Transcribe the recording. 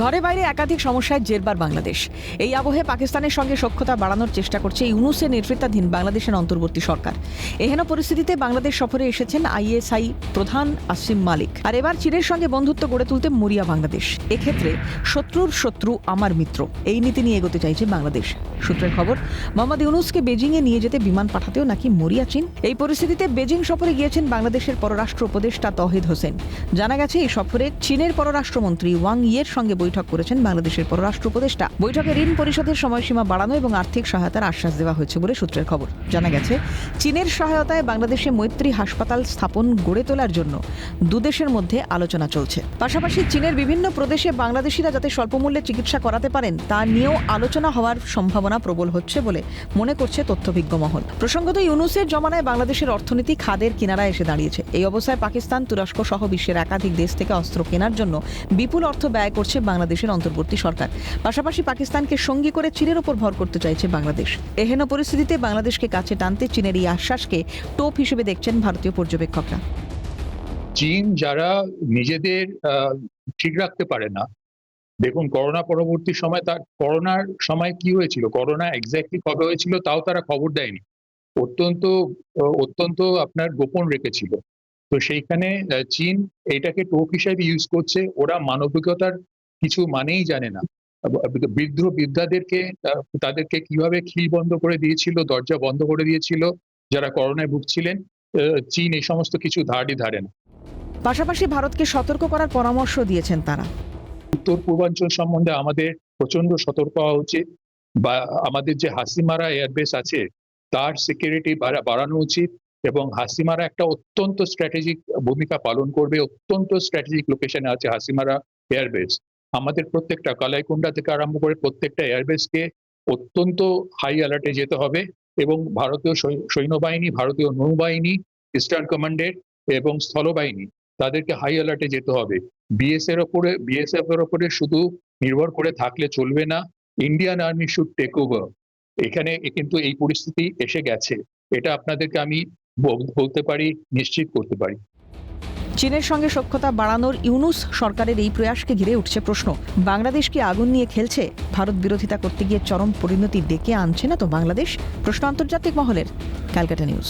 ঘরে বাইরে একাধিক সমস্যায় জেরবার বাংলাদেশ। এই আবহে পাকিস্তানের সঙ্গে সখ্যতা বাড়ানোর চেষ্টা করছে ইউনুসের নেতৃত্বাধীন বাংলাদেশের অন্তর্বর্তী সরকার। এহেন পরিস্থিতিতে বাংলাদেশ সফরে এসেছেন আইএসআই প্রধান আসিম মালিক। আর এবার চীনের সঙ্গে বন্ধুত্ব গড়ে তুলতে মরিয়া বাংলাদেশ। এক্ষেত্রে শত্রুর শত্রু আমার মিত্র। এই নীতি নিয়ে এগোতে চাইছে বাংলাদেশ। সূত্রের খবর, মোহাম্মদ ইউনুসকে বেজিংয়ে নিয়ে যেতে বিমান পাঠাতেও নাকি মরিয়া চীন। এই পরিস্থিতিতে বেজিং সফরে গিয়েছেন বাংলাদেশের পররাষ্ট্র উপদেষ্টা তহিদ হোসেন। জানা গেছে, এই সফরে চীনের পররাষ্ট্রমন্ত্রী ওয়াং ইয়ের সঙ্গে বৈঠক করেছেন বাংলাদেশের পররাষ্ট্র উপদেষ্টা। বৈঠকে ঋণ পরিশোধের সময়সীমা বাড়ানো এবং আর্থিক সহায়তার আশ্বাস দেওয়া হয়েছে বলে সূত্রের খবর। জানা গেছে, চীনের সহায়তায় বাংলাদেশে মৈত্রী হাসপাতাল স্থাপন গড়ে তোলার জন্য দুদেশের মধ্যে আলোচনা চলছে। পাশাপাশি চীনের বিভিন্ন প্রদেশে বাংলাদেশিরা যাতে স্বল্পমূল্যে চিকিৎসা করাতে পারেন, তা নিয়েও আলোচনা হওয়ার সম্ভাবনা প্রবল হচ্ছে বলে মনে করছে তথ্যভিজ্ঞ মহল। প্রসঙ্গত, ইউনুসের জমানায় বাংলাদেশের অর্থনীতি খাদের কিনারা এসে দাঁড়িয়েছে। এই অবস্থায় পাকিস্তান, তুরস্ক সহ বিশ্বের একাধিক দেশ থেকে অস্ত্র কেনার জন্য বিপুল অর্থ ব্যয় করছে বাংলাদেশের অন্তর্বর্তী সরকার। পাশাপাশি পাকিস্তানকে সঙ্গী করে চীনের ওপর ভর করতে চাইছে বাংলাদেশ। এহেন পরিস্থিতিতে বাংলাদেশকে কাছে টানতে চীনের এই আশ্বাসকে টোপ হিসেবে দেখছেন ভারতীয় পর্যবেক্ষকরা। চীন যারা নিজেদের ঠিক রাখতে পারে না, দেখুন করোনা পরবর্তী সময় তার, করোনার সময় কি হয়েছিল? করোনা এক্স্যাক্টলি কবে হয়েছিল তাও তারা খবর দেয়নি। অত্যন্ত অত্যন্ত আপনার গোপন রেখেছিল। তো সেইখানে চীন এটাকে টোপ হিসেবে ইউজ করছে। ওরা মানবিকতার কিছু মানেই জানে না। বৃদ্ধ বৃদ্ধাদেরকে তাদেরকে কীভাবে খিল বন্ধ করে দিয়েছিল দরজা বন্ধ করে দিয়েছিল যারা করোনায় ভুগছিলেন চীন এই সমস্ত কিছু ধারই ধারে না। পাশাপাশি ভারতকে সতর্ক করার পরামর্শ দিয়েছেন তারা। উত্তর পূর্বাঞ্চল সম্বন্ধে আমাদের প্রচণ্ড সতর্ক হওয়া উচিত বা আমাদের যে হাসিমারা এয়ারবেস আছে তার সিকিউরিটি বাড়ানো উচিত এবং হাসিমারা একটা অত্যন্ত স্ট্র্যাটেজিক ভূমিকা পালন করবে অত্যন্ত স্ট্র্যাটেজিক লোকেশনে আছে হাসিমারা এয়ারবেস। আমাদের প্রত্যেকটা কালাইকুন্ডা থেকে আরম্ভ করে প্রত্যেকটা এয়ারবেসকে অত্যন্ত হাই অ্যালার্টে যেতে হবে এবং ভারতীয় সৈন্যবাহিনী, ভারতীয় নৌবাহিনী ইস্টার্ন কমান্ডের এবং স্থলবাহিনী তাদেরকে হাই অ্যালার্টে যেতে হবে। বিএস এর ওপরে বিএসএফ এর ওপরে শুধু নির্ভর করে থাকলে চলবে না Indian army should take over এখানে কিন্তু এই পরিস্থিতি এসে গেছে। এটা আপনাদেরকে আমি বল- বলতে পারি, নিশ্চিত করতে পারি। চীনের সঙ্গে সখ্যতা বাড়ানোর ইউনুস সরকারের এই প্রয়াসকে ঘিরে উঠছে প্রশ্ন। বাংলাদেশ কি আগুন নিয়ে খেলছে? ভারত বিরোধিতা করতে গিয়ে চরম পরিণতি ডেকে আনছে না তো বাংলাদেশ? প্রশ্ন আন্তর্জাতিক মহলের, ক্যালকাটা নিউজ।